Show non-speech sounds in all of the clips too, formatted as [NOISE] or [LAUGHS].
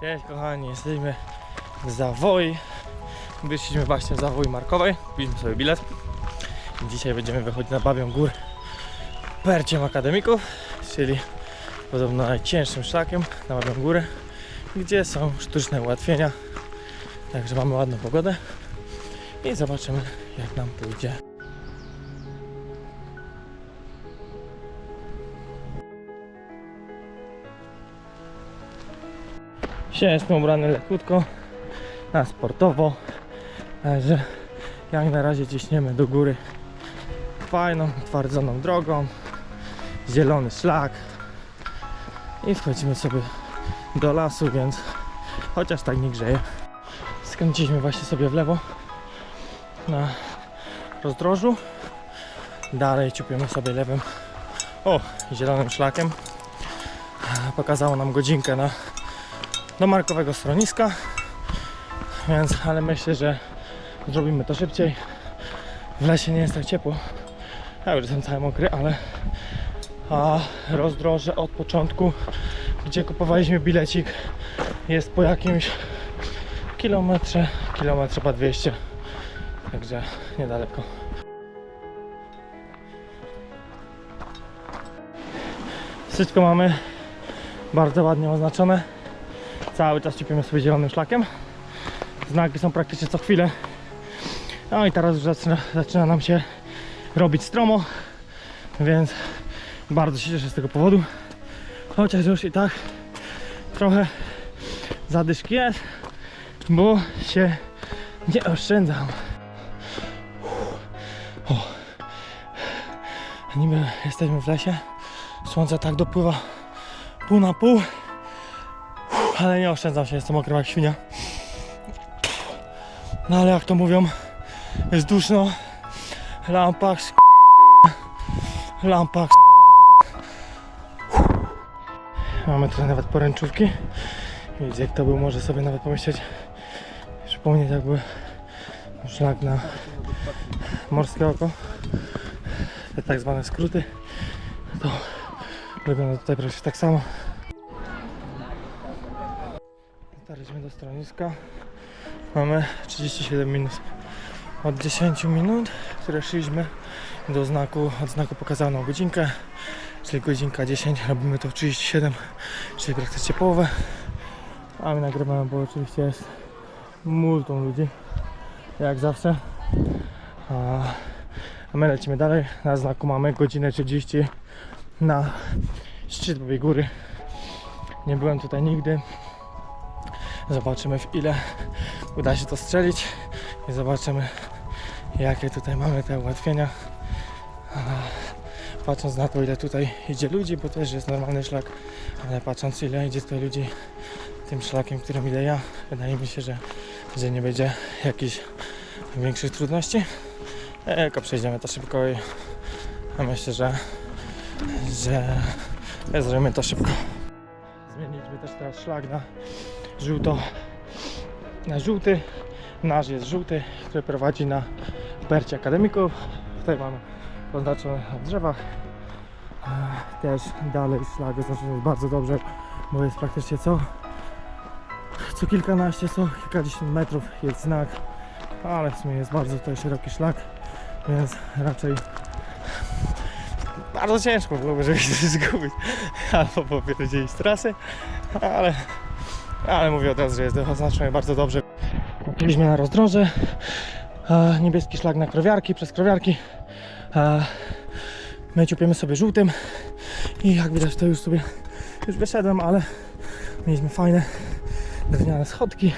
Cześć kochani, jesteśmy w Zawoi. Wyszliśmy właśnie z Zawoi Markowej, kupiliśmy sobie bilet. Dzisiaj będziemy wychodzić na Babią Górę Perciem Akademików, czyli podobno najcięższym szlakiem na Babią Górę, gdzie są sztuczne ułatwienia. Także mamy ładną pogodę i zobaczymy jak nam pójdzie. Dzisiaj jestem ubrany lekutko, na sportowo, także jak na razie ciśniemy do góry fajną, twardzoną drogą, zielony szlak i wchodzimy sobie do lasu, więc chociaż tak nie grzeje. Skręciliśmy właśnie sobie w lewo na rozdrożu, dalej ciupiemy sobie lewym, o, zielonym szlakiem. Pokazało nam godzinkę na do markowego schroniska, więc ale myślę, że zrobimy to szybciej. W lesie nie jest tak ciepło. Ja już jestem cały mokry, ale a rozdroże od początku, gdzie kupowaliśmy bilecik, jest po jakimś kilometrze, kilometrze chyba 200. Także niedaleko. Wszystko mamy bardzo ładnie oznaczone. Cały czas ciepimy sobie zielonym szlakiem. Znaki są praktycznie co chwilę. No i teraz już zaczyna, zaczyna nam się robić stromo, więc bardzo się cieszę z tego powodu. Chociaż już i tak trochę zadyszki jest, bo się nie oszczędzam. O. Niby jesteśmy w lesie, słońce tak dopływa pół na pół, ale nie oszczędzam się, jestem mokry jak świnia. No ale jak to mówią, jest duszno, lampak, lampak. Mamy tutaj nawet poręczówki. Widzę, kto był, może sobie nawet pomyśleć, przypomnieć jakby szlak na morskie oko. Te tak zwane skróty. To wygląda tutaj prawie tak samo. Dotarliśmy do stroniska. Mamy 37 minut. Od 10 minut, które szliśmy do znaku, od znaku pokazało nam godzinkę, czyli godzinka 10, robimy to w 37, czyli praktycznie połowę. A my nagrywamy, bo oczywiście jest multum ludzi, jak zawsze. A my lecimy dalej. Na znaku mamy godzinę 30 na szczyt Babiej Góry. Nie byłem tutaj nigdy. Zobaczymy w ile uda się to strzelić i zobaczymy jakie tutaj mamy te ułatwienia. Patrząc na to ile tutaj idzie ludzi, bo też jest normalny szlak, ale patrząc ile idzie tutaj ludzi tym szlakiem, którym idę ja, wydaje mi się, że, że nie będzie jakichś większych trudności. E, Tylko przejdziemy to szybko i myślę, że, że zrobimy to szybko. Zmieniliśmy też teraz szlak na żółto, na żółty. Nasz jest żółty, który prowadzi na Percie Akademików. Tutaj mamy oznaczone na drzewach. Też dalej szlak jest oznaczony bardzo dobrze, bo jest praktycznie co co kilkanaście, co kilkadziesiąt metrów jest znak, ale w sumie jest bardzo tutaj szeroki szlak, więc raczej bardzo ciężko byłoby, żeby się [LAUGHS] zgubić albo z trasy, ale, ale mówię od razu, że jest oznaczony bardzo dobrze. Byliśmy na rozdroże, e, niebieski szlak na krowiarki, przez krowiarki. E, my ciupiemy sobie żółtym i jak widać to już sobie już wyszedłem, ale mieliśmy fajne drewniane schodki.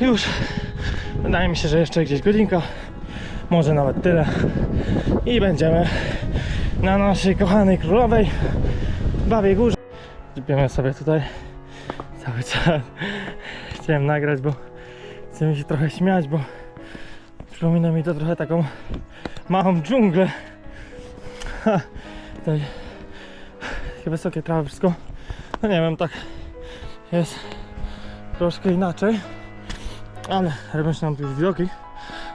Już wydaje mi się, że jeszcze gdzieś godzinka, może nawet tyle i będziemy na naszej kochanej królowej Bawiej Górze. Ciupiemy sobie tutaj cały czas. Chciałem nagrać, bo chcę mi się trochę śmiać, bo przypomina mi to trochę taką małą dżunglę. Ha, tutaj takie wysokie trawy, wszystko. No nie wiem, tak jest troszkę inaczej, ale robią się nam tu już widoki.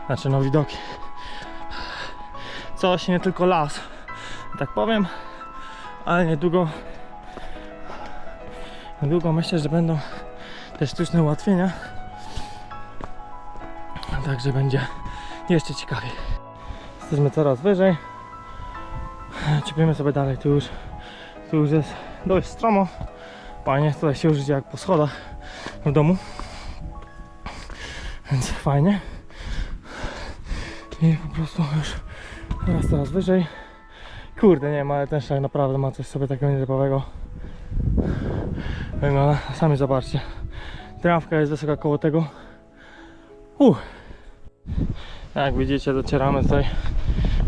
Znaczy, no widoki. Coś, nie tylko las, tak powiem, ale niedługo Niedługo myślę, że będą te sztuczne ułatwienia. Także będzie jeszcze ciekawiej. Jesteśmy coraz wyżej. Cipimy sobie dalej. Tu już, tu już jest dość stromo. Fajnie, tutaj się już jak po schodach w domu. Więc fajnie. I po prostu już teraz coraz wyżej. Kurde, nie wiem, ale ten szlak naprawdę ma coś sobie takiego nietypowego. Wygląda, sami zobaczcie. Trawka jest wysoka koło tego. Uh. Jak widzicie, docieramy tutaj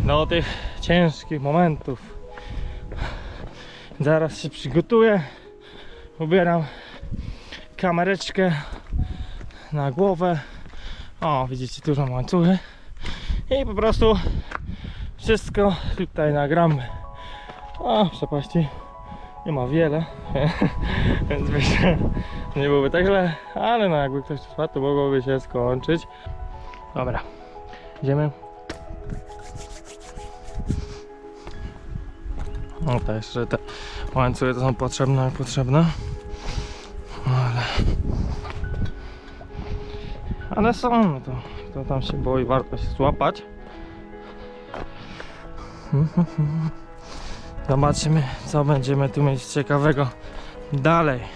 do tych ciężkich momentów. Zaraz się przygotuję. Ubieram kamereczkę na głowę. O, widzicie, dużo łańcuchy. I po prostu wszystko tutaj nagramy. O, przepaści nie ma wiele, [LAUGHS] więc myślę, [LAUGHS] że nie byłoby tak źle, ale no jakby ktoś tu spadł, to mogłoby się skończyć. Dobra, idziemy. No też, że te łańcuchy to są potrzebne, potrzebne. Ale... Ale są, no to kto tam się boi, warto się złapać. [LAUGHS] Zobaczymy, co będziemy tu mieć ciekawego dalej.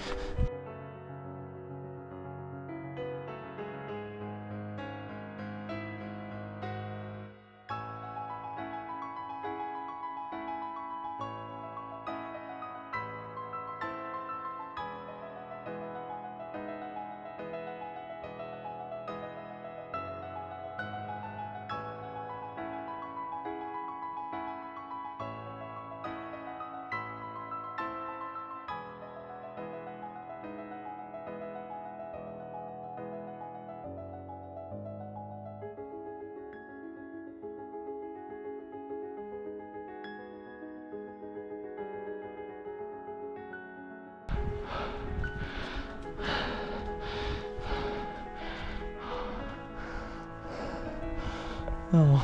No,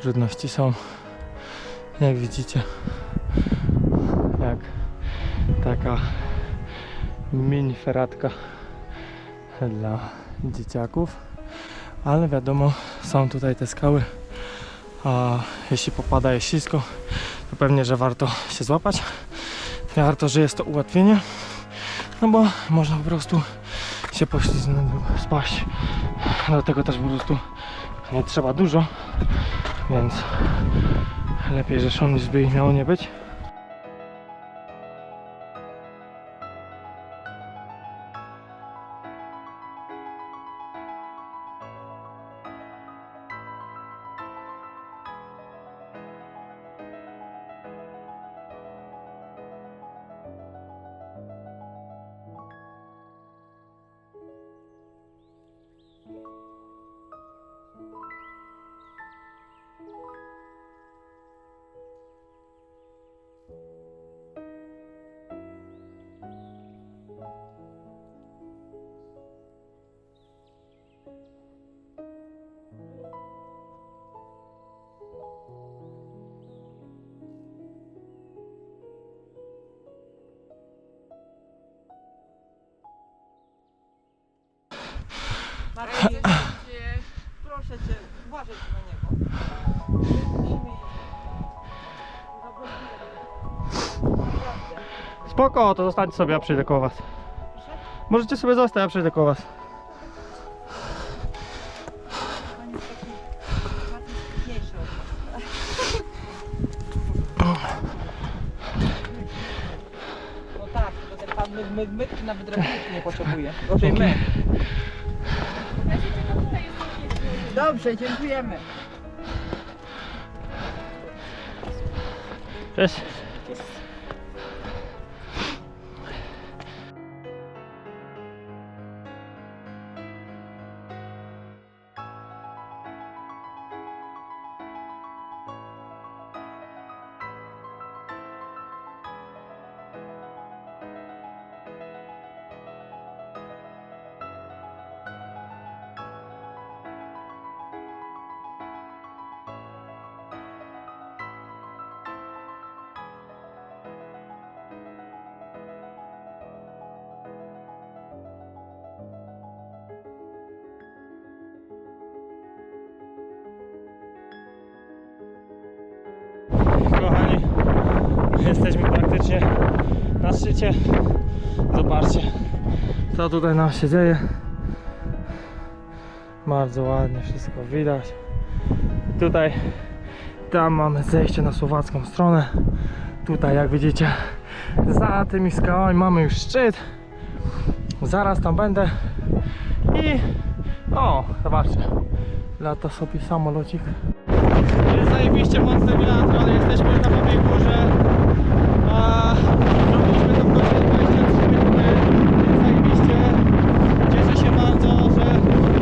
trudności są, jak widzicie, jak taka mini feratka dla dzieciaków, ale wiadomo, są tutaj te skały, a jeśli popada jest ślisko, to pewnie, że warto się złapać, warto, że jest to ułatwienie, no bo można po prostu się poślizgnąć, spaść, dlatego też po prostu nie trzeba dużo, więc lepiej, że szum niż by ich miało nie być. Cię, proszę cię, uważaj na niego. Musimy iść. Spoko, to zostańcie sobie, ja przyjdę koło was. Możecie sobie zostać, ja przyjdę koło was. No tak, to ten pan myk, myk, myk nawet drabinki nie potrzebuje. Gorzej my. Dobrze, dziękujemy. Cześć. Jesteśmy praktycznie na szczycie. Zobaczcie, co tutaj nam się dzieje. Bardzo ładnie wszystko widać. Tutaj, tam mamy zejście na słowacką stronę. Tutaj, jak widzicie, za tymi skałami mamy już szczyt. Zaraz tam będę. I o, zobaczcie, lata sobie samolocik. Jest zajebiście mocny wiatr, ale jesteśmy na samej górze. A, zrobiliśmy to w godzinie 23 minuty, więc zajebiście. Cieszę się bardzo, że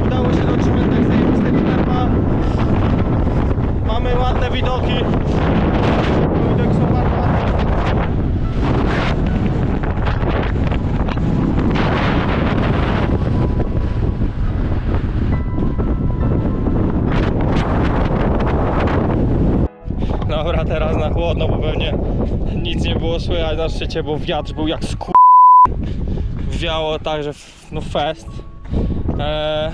udało się dotrzymać tak zajebistego tempa. Mamy ładne. Widoki słychać na szczycie, bo wiatr był jak sku... Wiało także no fest. Eee,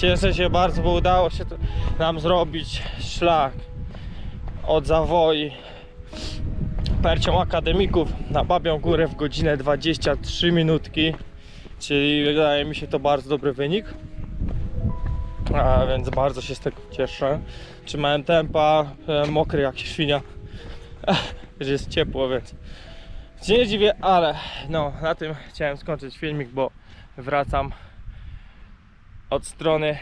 cieszę się bardzo, bo udało się nam zrobić szlak od Zawoi Percią Akademików na Babią Górę w godzinę 23 minutki. Czyli wydaje mi się to bardzo dobry wynik. A więc bardzo się z tego cieszę. Trzymałem tempa, mokry jak świnia. [LAUGHS] Że jest ciepło, więc się nie dziwię, ale no na tym chciałem skończyć filmik, bo wracam od strony,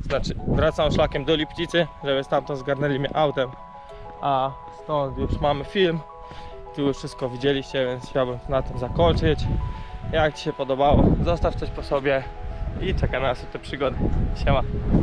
znaczy wracam szlakiem do Lipcicy, żeby stamtąd zgarnęli mnie autem, a stąd już mamy film. Tu już wszystko widzieliście, więc chciałbym na tym zakończyć. Jak Ci się podobało, zostaw coś po sobie i czeka na nas te przygody. Siema.